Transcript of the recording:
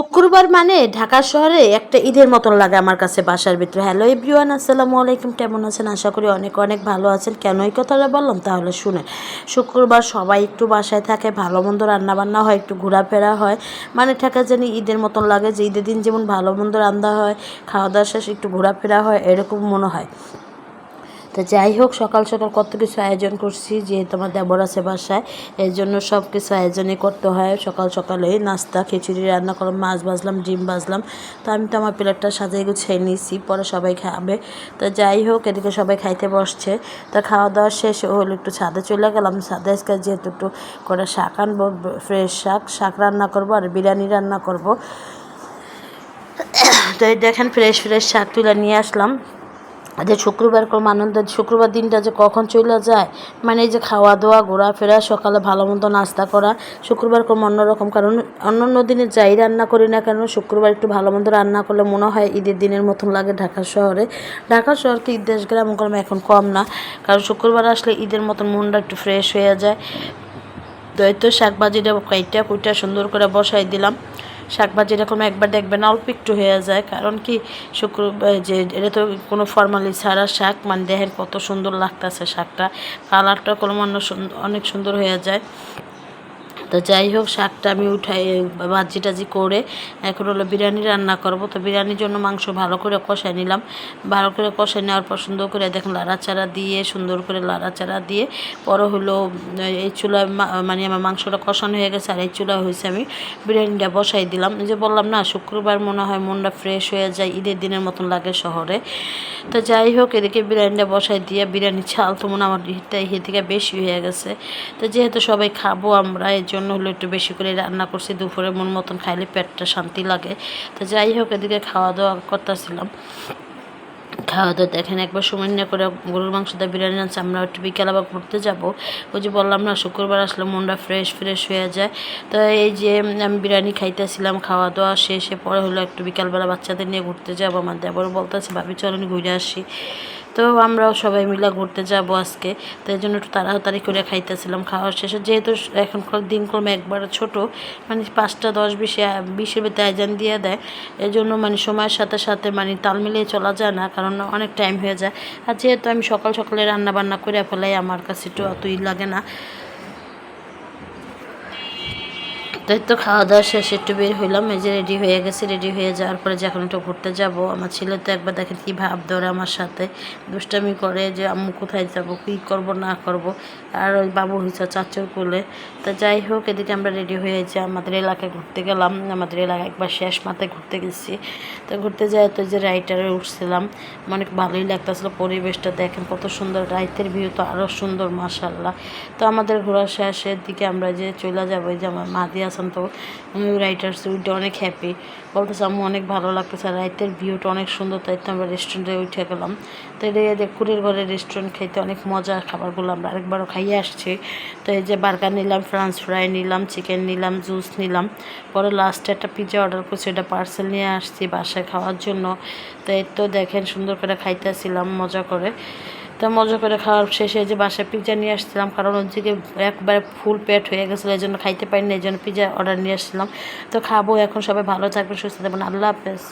শুক্রবার মানে ঢাকা শহরে একটা ঈদের মতন লাগে আমার কাছে বাসার ভিতরে। হ্যালো এভরিওয়ান আসসালামু আলাইকুম। কেমন আছেন? আশা করি অনেক অনেক ভালো আছেন। কেন এই কথাটা বললাম? তাহলে শুনেন। শুক্রবার সবাই একটু বাসায় থাকে, ভালো মন্দ রান্নাবান্না হয়, একটু ঘোরাফেরা হয়। মানে ঢাকা জানি ঈদের মতন লাগে যে ঈদের দিন যেমন ভালো মন্দ রান্না হয়, খাওয়া দাওয়া শেষ একটু ঘোরাফেরা হয়, এরকম মনে হয়। তো যাই হোক, সকাল সকাল কত কিছু আয়োজন করছি, যেহেতু আমার দেবর আছে বাসায় এই জন্য সব কিছু আয়োজনই করতে হয়। সকাল সকালে নাস্তা, খিচুড়ি, রান্না করলাম মাছ ভাজলাম, ডিম ভাজলাম। তো আমি তো আমার প্লেটটা সাজিয়ে গুছিয়ে নিয়েছি, পরে সবাই খাবে। তো যাই হোক, এদিকে সবাই খাইতে বসছে। তা খাওয়া দাওয়া শেষ হলো, একটু ছাদে চলে গেলাম। ছাদে আজকে যেহেতু একটু করে শাক আনব ফ্রেশ শাক শাক রান্না করব আর বিরিয়ানি রান্না করব। তো দেখেন ফ্রেশ ফ্রেশ শাক তুলে নিয়ে আসলাম। যে শুক্রবার কোনো আনন্দ, শুক্রবার দিনটা যে কখন চলে যায়? মানে এই যে খাওয়া দাওয়া ঘোরাফেরা, সকালে ভালো মন্দ নাস্তা করা, শুক্রবার কোনো অন্যরকম? কারণ অন্য অন্য দিনে যাই রান্না করি না কেন, শুক্রবার একটু ভালো মন্দ রান্না করলে মনে হয় ঈদের দিনের মতন লাগে ঢাকা শহরে। ঢাকা শহরকে ঈদ দেশ গ্রাম এখন কম না, কারণ শুক্রবার আসলে ঈদের মতন মনটা একটু ফ্রেশ হয়ে যায়। তো এই তো কাইটা কুইটা সুন্দর করে বসাই দিলাম। শাক ভাজি এরকম একবার দেখবেন অল্প একটু হয়ে যায়। কারণ কি শুক্র যে এটা তো কোনো ফর্মালি ছাড়া শাক মানে দেহের কত সুন্দর লাগতেছে শাকটা। কালারটা কোনো অন্য অনেক সুন্দর হয়ে যায়। তো যাই হোক শাকটা আমি উঠাই ভাজি টাজি করে এখন হলো বিরিয়ানি রান্না করব। তো বিরিয়ানির জন্য মাংস ভালো করে কষাই নিলাম। ভালো করে কষাই নেওয়ার পর সুন্দর করে দেখুন লাড়াচাড়া দিয়ে, সুন্দর করে লাড়াচাড়া দিয়ে, পরে হলো, এই চুলায় মানে আমার মাংসটা কষানো হয়ে গেছে, আর এই চুলা হয়েছে আমি বিরিয়ানিটা বসাই দিলাম। যে বললাম না, শুক্রবার মনে হয় মনটা ফ্রেশ হয়ে যায়, ঈদের দিনের মতন লাগে শহরে। তো যাই হোক এদিকে বিরিয়ানিটা বসাই দিয়ে বিরিয়ানি ছাল তো মনে আমার হিটটা থেকে বেশি হয়ে গেছে। তো যেহেতু সবাই খাব আমরা এর হলো একটু বেশি করে রান্না করছি, দুপুরে মন মতন খাইলে পেটটা শান্তি লাগে। তো যাই হোক, এদিকে খাওয়া দাওয়া করতেছিলাম। খাওয়া দাওয়া দেখেন, একবার সময় নিয়ে করে গরুর মাংস দিয়ে বিরিয়ানি আনছে, আমরা একটু বিকেল আবার ঘুরতে যাব। ওই যে বললাম না, শুক্রবার আসলে মনটা ফ্রেশ ফ্রেশ হয়ে যায়। তো এই যে আমি বিরিয়ানি খাইতেছিলাম খাওয়া দাওয়া শেষে পরে হলো একটু বিকালবেলা বাচ্চাদের নিয়ে ঘুরতে যাব। আমার দেবর বলতেছে, ভাবি চলেন ঘুরে আসি। তো আমরাও সবাই মিলে ঘুরতে যাব আজকে। তো এই জন্য একটু তাড়াতাড়ি করে খাইতেছিলাম। খাওয়ার শেষে যেহেতু এখনকার দিনক্রমে একবার ছোট মানে পাঁচটা, দশ, বিশে, বিশের ভিতরে আয়োজন দিয়ে দেয়। এই জন্য মানে সময়ের সাথে সাথে মানে তাল মিলিয়ে চলা যায় না, কারণ অনেক টাইম হয়ে যায়। আর যেহেতু আমি সকাল সকালে রান্না বান্না করে ফেলাই, আমার কাছে একটু অতই লাগে না। তো তো খাওয়া দাওয়া শেষে, একটু বের হইলাম। এই যে রেডি হয়ে গেছে রেডি হয়ে যাওয়ার পরে যখন একটু ঘুরতে যাব, আমার ছেলে তো একবার দেখেন কী ভাব ধরে আমার সাথে। দুষ্টামি করে যে, আম্মু, কোথায় যাব? কী করব, না করব? আর ওই বাবু হয়েছে চাচুর কোলে। তো যাই হোক, এদিকে আমরা রেডি হয়ে যাই আমাদের এলাকায় ঘুরতে গেলাম। আমাদের এলাকায় একবার শেষ মাথায় ঘুরতে গেছি। তো ঘুরতে যাই তো যে রাইটারে উঠছিলাম। অনেক ভালোই লাগতেছিল পরিবেশটা দেখেন, কত সুন্দর। রাইতের ভিউ তো আরও সুন্দর মাসাল্লাহ তো আমাদের ঘোরা শেষের দিকে আমরা যে চলে যাব যে আমার মা দিয়ে তো রাইটার্স উইটা অনেক হ্যাপি বলতেছে আমি অনেক ভালো লাগতেছে। রাইতের ভিউটা অনেক সুন্দর, তাই তো আমরা রেস্টুরেন্টে উঠে গেলাম। তো এটা কুড়ির ঘরে রেস্টুরেন্ট খাইতে অনেক মজা খাবারগুলো আমরা আরেকবারও খাইয়ে আসছি। তো এই যে বার্গার নিলাম ফ্রান্স ফ্রাই নিলাম চিকেন নিলাম জুস নিলাম। পরে লাস্টে একটা পিৎজা অর্ডার করছি এটা পার্সেল নিয়ে আসছি বাসায় খাওয়ার জন্য। তো এই তো দেখেন, সুন্দর করে খাইতেছিলাম, মজা করে। তো মজা করে খাওয়ার শেষে যে বাসায় পিৎজা নিয়ে আসছিলাম, কারণ ওদিকে একবারে ফুল পেট হয়ে গেছিল, এই জন্য খাইতে পারিনি, এই জন্য পিৎজা অর্ডার নিয়ে আসছিলাম। তো খাব, এখন সবাই ভালো থাকবে সুস্থ থাকবেন, আল্লাহ হাফেজ।